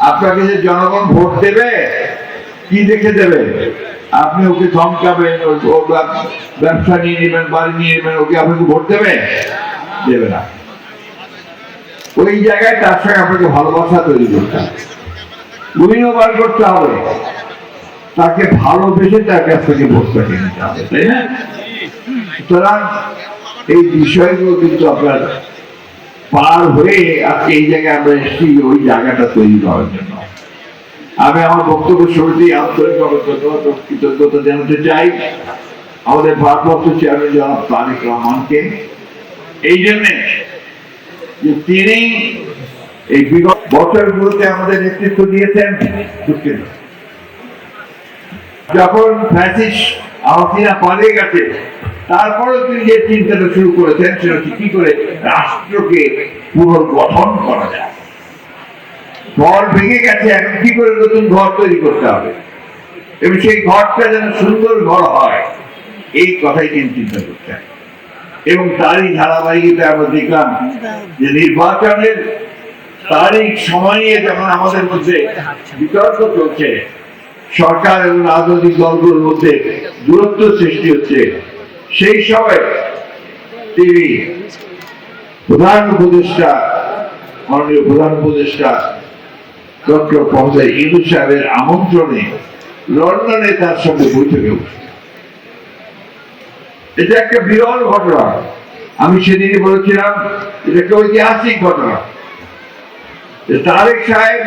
আপনাকে যে জনগণ ভোট দেবে, কি দেখে দেবে? আপনি ওকে ধমকাবেন ব্যবসা নিয়ে নেবেন, বাড়ি নিয়ে নেবেন, ওকে আপনাকে ভোট দেবে? দেবে না। ওই জায়গায় তার সঙ্গে আপনাকে ভালোবাসা তৈরি করতে হবে। বার করতে হবে। তাকে ভালোবেসে তার কাছ থেকে ভোট কাটিয়ে নিতে হবে, তাই না? সুতরাং এই বিষয়গুলো কিন্তু আপনার পার হয়ে আজকে এই জায়গায় আমরা এসেছি, ওই জায়গাটা তৈরি করার জন্য। আমি আমার বক্তব্য শুরুতেই আন্তরিকভাবে কৃতজ্ঞতা জানাতে চাই আমাদের ভারপ্রাপ্ত চেয়ারম্যান জনাব তারেক রহমানকে। এই জন্যে যে তিনি এই বিগত বছরগুলোতে আমাদের নেতৃত্ব দিয়েছেন, দুঃখিত। যখন ফ্যাসিস আওয়াসিনা পালিয়ে গেছে তারপরেও তিনি যে চিন্তাটা শুরু করেছেন, সেটা হচ্ছে কি করে রাষ্ট্রকে পুনর্গঠন করা যায়। ঘর ভেঙে গেছে, এখন কি করে নতুন ঘর তৈরি করতে হবে? এবং সেই ঘরটা যেন সুন্দর ঘর হয়, এই কথাই তিনি চিন্তা করছেন। এবং তারই ধারাবাহিকতা আমরা দেখলাম যে নির্বাচনের তারিখ সময় নিয়ে যখন আমাদের মধ্যে বিতর্ক চলছে, সরকার এবং রাজনৈতিক দলগুলোর মধ্যে দূরত্ব সৃষ্টি হচ্ছে। সেই সময় তিনি প্রধান উপদেষ্টা, মাননীয় প্রধান উপদেষ্টা ডক্টর প্রফেসর ইন্দু সাহেবের আমন্ত্রণে লন্ডনে তার সঙ্গে বৈঠকে এটা একটা বিরল ঘটনা। আমি সেদিনই বলেছিলাম, এটা একটা ঐতিহাসিক ঘটনা। তারেক সাহেব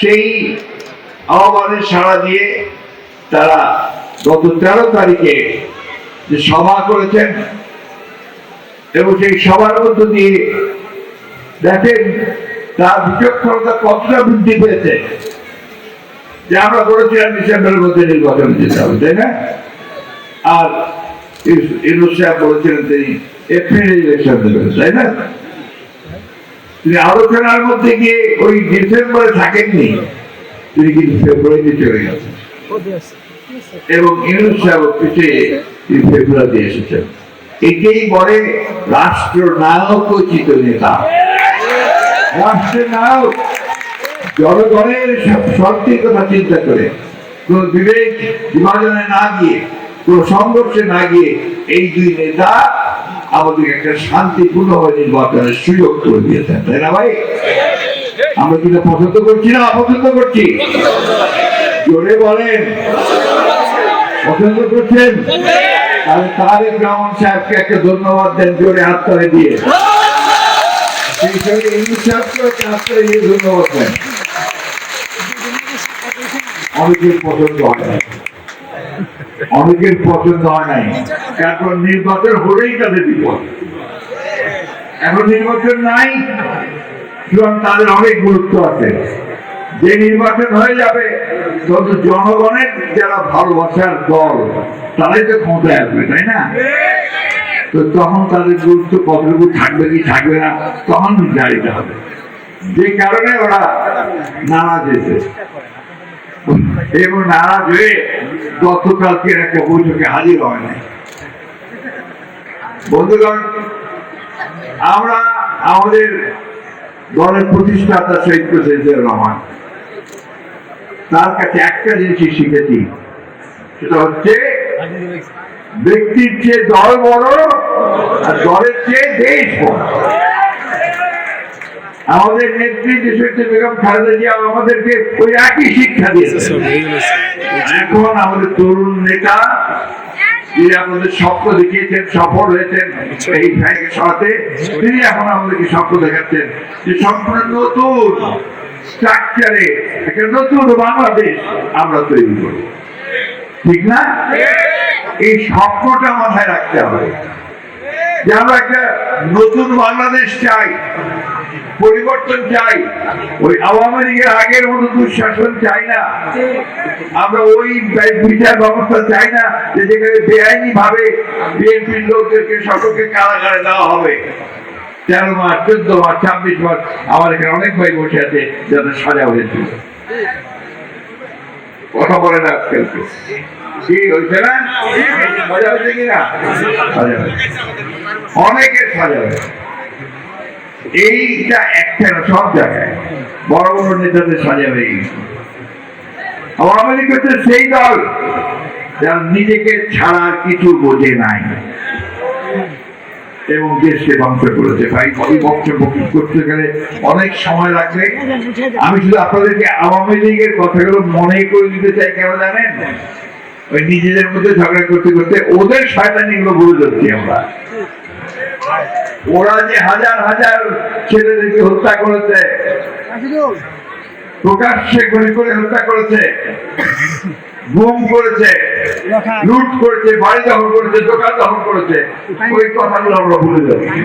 সেই আহ্বানে সাড়া দিয়ে তারা গত তেরো তারিখে যে সভা করেছেন এবং সেই সভার মধ্য দিয়ে দেখেন তার বিচক্ষণতা কতটা বৃদ্ধি পেয়েছে। যে আমরা বলেছিলাম ডিসেম্বরের মধ্যে নির্বাচন যেতে হবে তাই না? আর ইউনুস সাহেব বলেছিলেন তিনি এপ্রিলে ইলেকশন দেবেন তাই না? তিনি আলোচনার মধ্যে গিয়ে ওই ডিসেম্বরে থাকেননি তিনি কিন্তু ফেব্রুয়ারিতে চলে গেছেন। এবং ইউনুস সাহেব পিছিয়ে এসেছেন একেই বলে নায়কোচিত নেতা। জনগণের কথা চিন্তা করে। কোন বিবেক বিভাজনে না গিয়ে, কোন সংঘর্ষে না গিয়ে এই দুই নেতা আমাদের একটা শান্তিপূর্ণ নির্বাচনের সুযোগ করে দিয়েছেন, তাই না ভাই? আমরা কিন্তু পছন্দ করছি না, অপছন্দ করছি। জোরে বলেন। পছন্দ করছেন। তাহলে তারেক রহমান সাহেবকে একটা ধন্যবাদ দেন জোরে হাত তালে দিয়ে। অনেকের পছন্দ হয় নাই। নির্বাচন হলেই তাদের বিপদ। এখন নির্বাচন নাই, সুতরাং তাদের অনেক গুরুত্ব আছে। যে নির্বাচন হয়ে যাবে তত জনগণের যারা ভালোবাসার দল, তারাই তো ক্ষমতায় আসবে, তাই না? তো তখন তাদের গুরুত্ব কতটুকু থাকবে কি থাকবে না, তখন জানিতে হবে। যে কারণে ওরা নারাজ হয়েছে। এবং নারাজ হয়ে গতকালকে একটা বৈঠকে হাজির হয় নাই। বন্ধুগণ, আমরা আমাদের দলের প্রতিষ্ঠাতা শহীদ প্রেসিডেন্ট রহমান তার কাছে একটা জিনিসই শিখেছি। সেটা হচ্ছে ব্যক্তির চেয়ে দল বড় আর দলের চেয়ে দেশ বড়। আমাদের নেত্রী দেশত্রী বেগম খালেদা জিয়া আমাদেরকে ওই একই শিক্ষা দিয়েছে। এখন আমাদের তরুণ নেতা যিনি আমাদের স্বপ্ন দেখিয়েছেন, সফল হয়েছেন এই ভাইকে সাথে তিনি এখন আমাদেরকে স্বপ্ন দেখাচ্ছেন যে সম্পূর্ণ নতুন। স্ট্রাকচারে একটা নতুন বাংলাদেশ আমরা তৈরি করব ঠিক না? এই স্বপ্নটা মাথায় রাখতে হবে। যে আমরা একটা নতুন বাংলাদেশ চাই, পরিবর্তন চাই। ওই আওয়ামী লীগের আগের মতো দুঃশাসন চাই না। আমরা ওই বিচার ব্যবস্থা চাই না যে যেখানে বেআইনি ভাবে বিএনপির লোকদেরকে সকলকে কারাগারে দেওয়া হবে। তেরো মাস, চোদ্দ মাস, ছাব্বিশ মাস আমার এখানে অনেক ভাই বসে আছে যাদের সাজা হয়েছিল কথা বলে না আজকাল হয়েছে হয়েছে হয়েছে। হয়েছে। এইটা একটা সব জায়গায়। বড় বড় সাজা হয়ে গেছে। সেই দল নিজেকে ছাড়া কিছু বোঝে নাই। এবং দেশকে ধ্বংস করেছে ভাই ওই বক্তব্য করতে গেলে অনেক সময় লাগবে। আমি শুধু আপনাদেরকে আওয়ামী লীগের কথাগুলো মনে করে দিতে চাই, কেন জানেন? ওই নিজেদের মধ্যে ঝগড়া করতে করতে ওদের শয়তানি গুলো ভুলে যাচ্ছি আমরা। ওরা যে হাজার হাজার ছেলেদেরকে হত্যা করেছে, প্রকাশ্যে গুলি করে হত্যা করেছে, গুম করেছে লুট করেছে বাড়ি দখল করেছে দোকান দখল করেছে ওই কথাগুলো আমরা ভুলে যাচ্ছি